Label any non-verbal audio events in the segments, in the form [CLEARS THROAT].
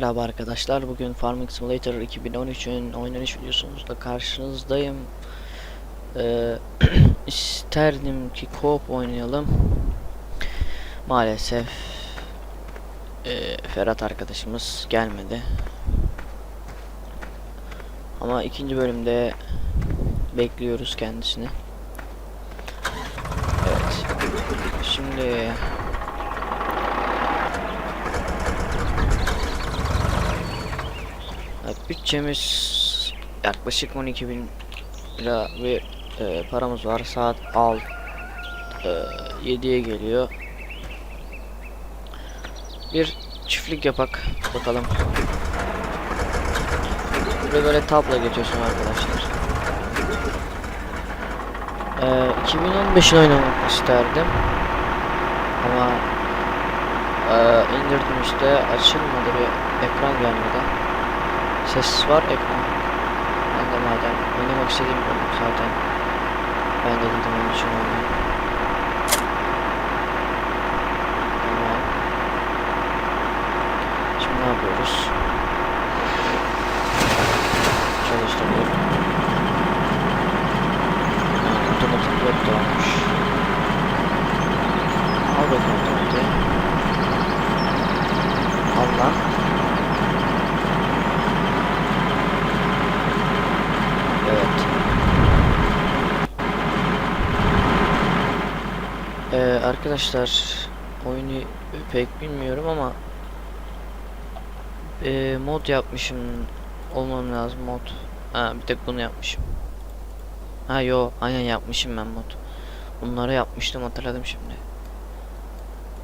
Merhaba arkadaşlar. Bugün Farming Simulator 2013'ün oynanış videosunda karşınızdayım. Ee, [CLEARS THROAT] isterdim ki co-op oynayalım. Maalesef ee, Ferhat arkadaşımız gelmedi. Ama ikinci bölümde bekliyoruz kendisini. Evet. Şimdi Evet, bütçemiz yaklaşık 12 bin lira bir e, paramız var. Saat al e, 7'ye geliyor. Bir çiftlik yapak bakalım. Böyle böyle tabla geçiyorsun arkadaşlar. E, 2015'in oynamak isterdim. Ama e, indirdim işte açılmadı bir ekran gelmedi. Ses var ekran. Ben de madem oynamak istediğim konu zaten. Ben de dedim onun için oynayayım. Tamam. Şimdi ne yapıyoruz? Çalıştırıyorum. Ha, Otomatik pilot da. Al bakalım otomatiği. Al lan. Evet. Ee, arkadaşlar oyunu pek bilmiyorum ama ee, mod yapmışım olmam lazım mod. Ha bir tek bunu yapmışım. Ha yo aynen yapmışım ben mod. Bunları yapmıştım hatırladım şimdi.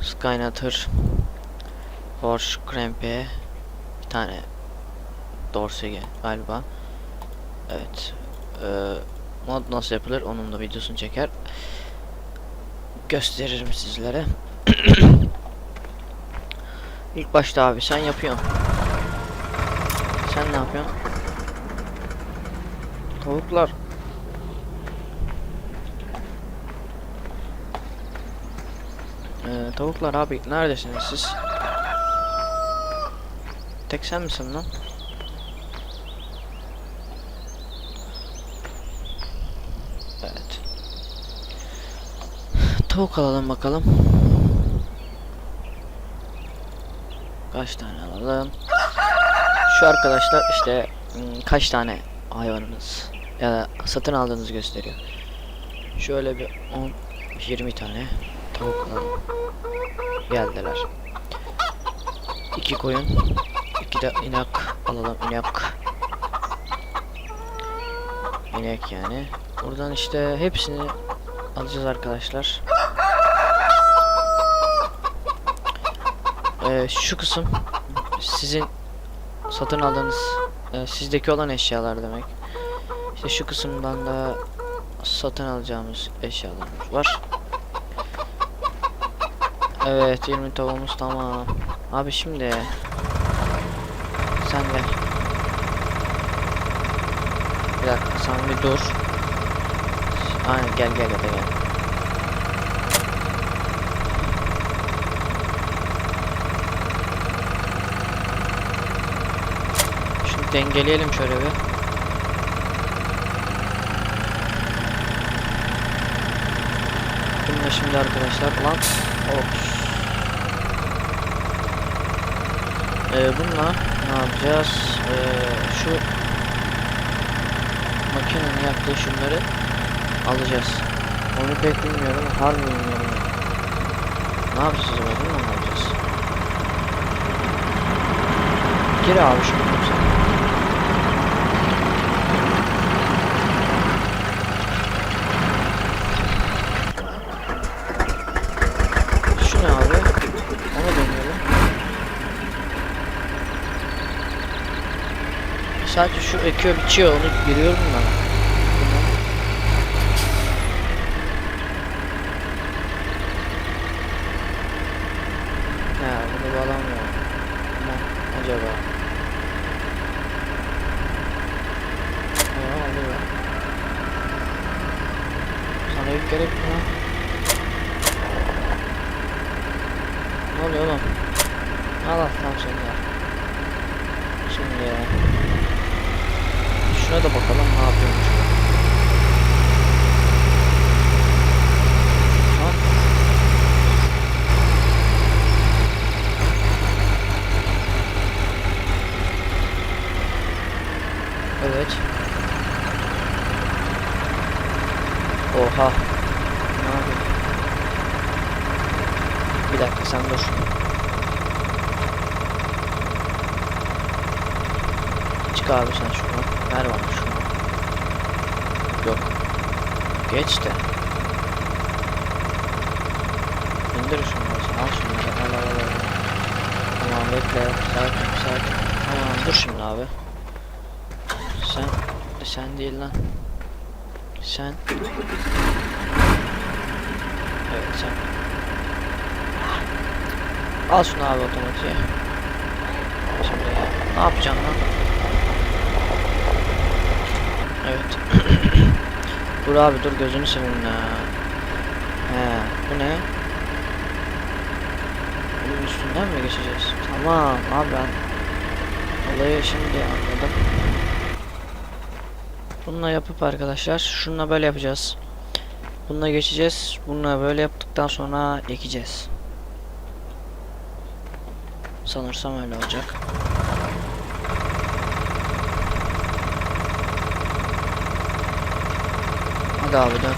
Skynator Porsche Crampe bir tane Dorsey galiba. Evet. Ee, mod nasıl yapılır onun da videosunu çeker. Gösteririm sizlere. [CLEARS THROAT] İlk başta abi sen yapıyorsun. Sen ne yapıyorsun? Tavuklar. Ee, tavuklar abi neredesiniz siz? Tek sen misin lan? Evet. Tavuk alalım bakalım. Kaç tane alalım? Şu arkadaşlar işte hmm, kaç tane hayvanınız ya da satın aldığınızı gösteriyor. Şöyle bir 10 20 tane tavuk alalım. Geldiler. İki koyun, iki de inek alalım inek. İnek yani. Buradan işte hepsini alacağız arkadaşlar. Ee, şu kısım sizin satın aldığınız e, sizdeki olan eşyalar demek. İşte şu kısımdan da satın alacağımız eşyalarımız var. Evet 20 tavuğumuz tamam. Abi şimdi sen gel. Bir dakika sen bir dur. Aynen gel gel hadi gel. Şimdi dengeleyelim şöyle bir. Bununla şimdi arkadaşlar lan ops. Ee, bununla ne yapacağız? Ee, şu makinenin yaptığı şunları alacağız. Onu pek bilmiyorum. Harbi bilmiyorum. Ne yapacağız? Bunu mu alacağız? Gir abi şunu yoksa. Şu ne abi? Onu deneyelim. Sadece şu ekiyor biçiyor onu görüyorum ben. Bunu. Ha bunu bağlamıyor. Ama acaba. Ya alıyor. Sana yük gerek mi lan? Ne oluyor oğlum? Al al tamam sen gel. şimdi ya. Şuna da bakalım ne yapıyormuş. Lan. Evet. Oha. Ne yapıyor? Bir dakika sen dur. Çık abi sen şunu. Ver bana şunu. Yok. Geç de. İndir şunları. Al şunları. Al al al. Tamam bekle. Sakin sakin. Tamam dur şimdi abi. Sen sen değil lan. Sen. Evet sen. Al şunu abi otomatiğe. Şimdi ne yapacağım lan? Evet. Dur abi dur gözünü seveyim ya. He bu ne? Bunun üstünden mi geçeceğiz? Tamam abi ben olayı şimdi anladım. Bununla yapıp arkadaşlar şununla böyle yapacağız. Bununla geçeceğiz. Bununla böyle yaptıktan sonra ekeceğiz. Sanırsam öyle olacak. Hadi abi dön.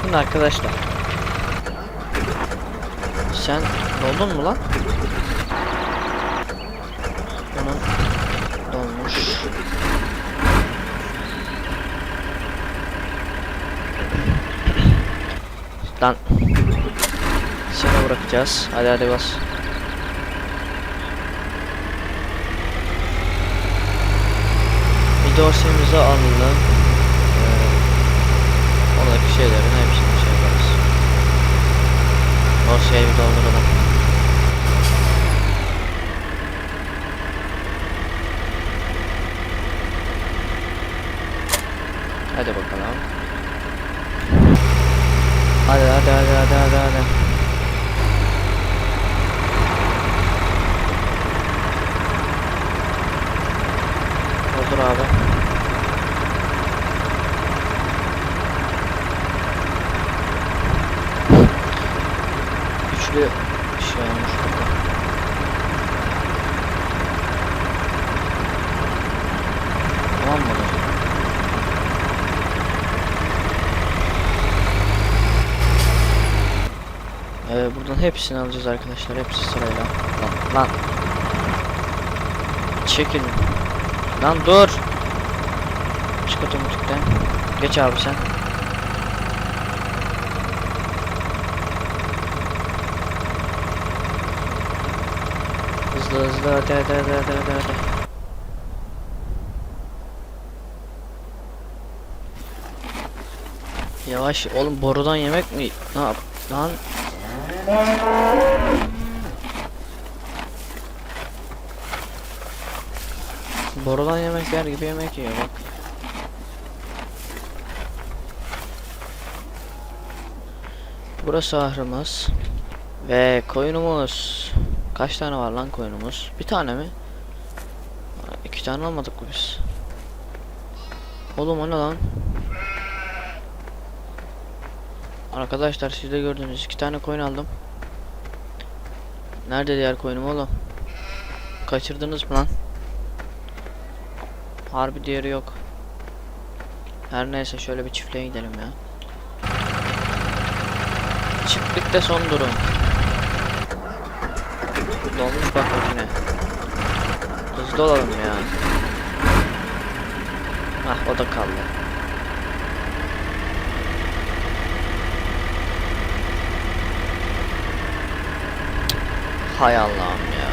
Şimdi arkadaşlar. Sen doldun mu lan? Bunun dolmuş. Lan. Seni bırakacağız. Hadi hadi bas. Bir dosyamızı alalım. Ee, oradaki şeylerin hepsini şey yaparız. Dosyayı bir dolduralım. Hadi bakalım. Hadi hadi hadi hadi hadi hadi. Doldur abi. Güçlü bir şey olmuş burada. Tamam mı? lan? Evet buradan hepsini alacağız arkadaşlar. Hepsi sırayla. Lan lan. Çekil. Lan dur. Çık otomatikten. Geç abi sen. Hızlı hızlı hadi hadi hadi hadi hadi. hadi. Yavaş oğlum borudan yemek mi? Ne yap? Lan Borudan yemek yer gibi yemek yiyor bak. Burası ahırımız. Ve koyunumuz. Kaç tane var lan koyunumuz? Bir tane mi? İki tane almadık mı biz? Oğlum o ne lan? Arkadaşlar siz de gördünüz iki tane koyun aldım. Nerede diğer koyunum oğlum? Kaçırdınız mı lan? Harbi diğeri yok. Her neyse şöyle bir çiftliğe gidelim ya. Çiftlikte son durum. Dolmuş bak makine. Hızlı olalım ya. Hah o da kaldı. Hay Allah'ım ya.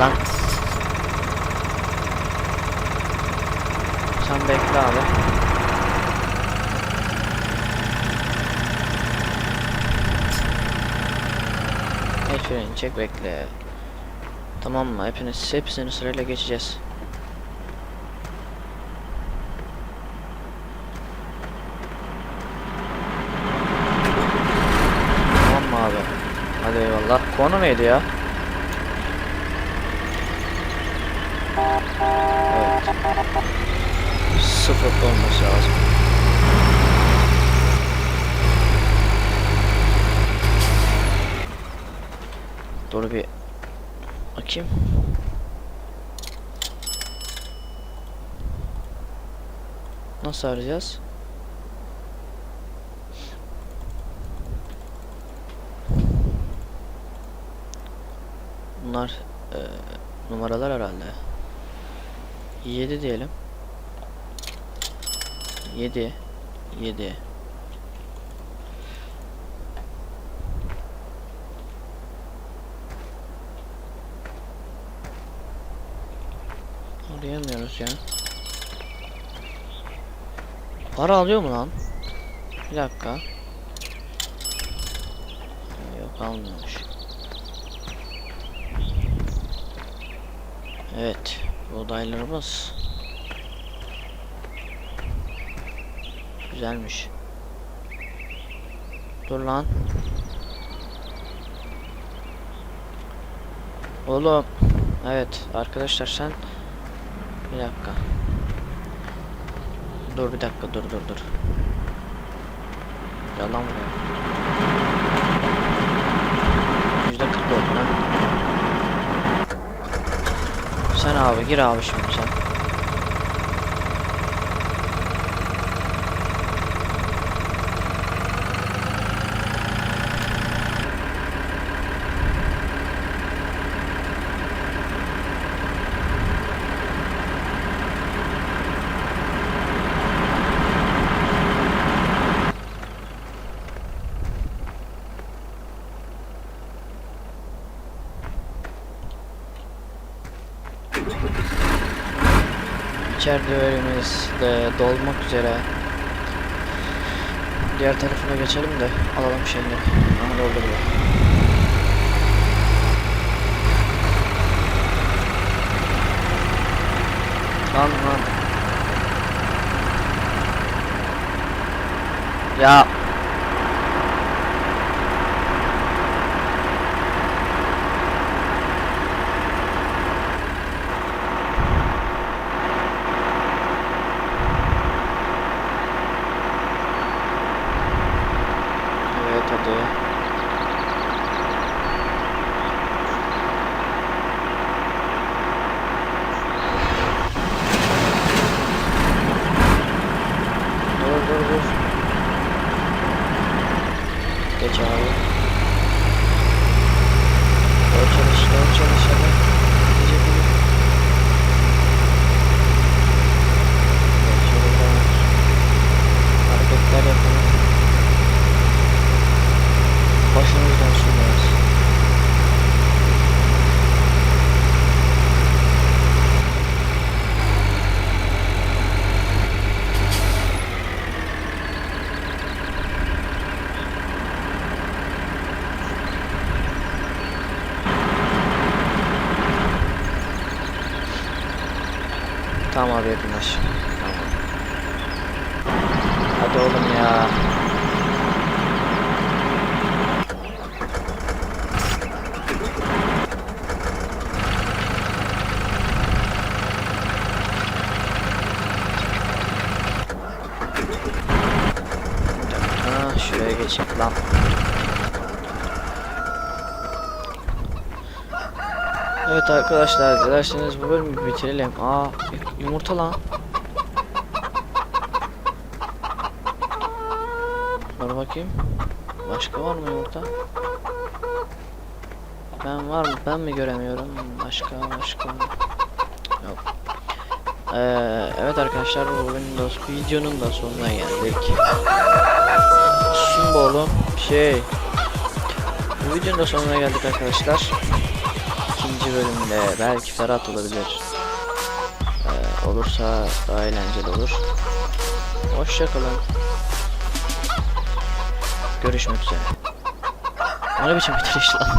Lan. Sen bekle abi. Freni çek bekle. Tamam mı? Hepiniz hepsini sırayla geçeceğiz. Allah konu neydi ya? Evet. Sıfır olması lazım. Dur bir bakayım. Nasıl arayacağız? Bunlar e, numaralar herhalde. 7 diyelim. 7 7 Arayamıyoruz ya. Para alıyor mu lan? Bir dakika. Yok almıyormuş. Evet, buğdaylarımız güzelmiş. Dur lan. Oğlum. Evet arkadaşlar sen bir dakika. Dur bir dakika dur dur dur. Yalan. Yüzde kırk oldu lan. Sen abi gir abi şimdi sen. İçeride öğrenimiz de dolmak üzere. Diğer tarafına geçelim de alalım şeyleri. Aha doldu bile. Lan lan. Ya. Evet hadi. Dur dur dur. Geç abi. Doğru çalış, doğru çalış hadi. Gece gibi. Evet, şöyle biraz hareketler yapalım. Başımız dönsün biraz. Tamam abi yakınlaş. Hadi oğlum ya. Bir dakika, şuraya geçeyim lan. Evet arkadaşlar dilerseniz bu bölümü bitirelim. Aa yumurta lan. Dur bakayım. Başka var mı yumurta? Ben var mı? Ben mi göremiyorum? Başka başka. Yok. Ee, evet arkadaşlar bugün de videonun da sonuna geldik. Şimdi oğlum şey. Bu videonun da sonuna geldik arkadaşlar. Bölümde belki Ferhat olabilir. Ee, olursa daha eğlenceli olur. Hoşçakalın. Görüşmek üzere. Ne biçim bitiriş lan?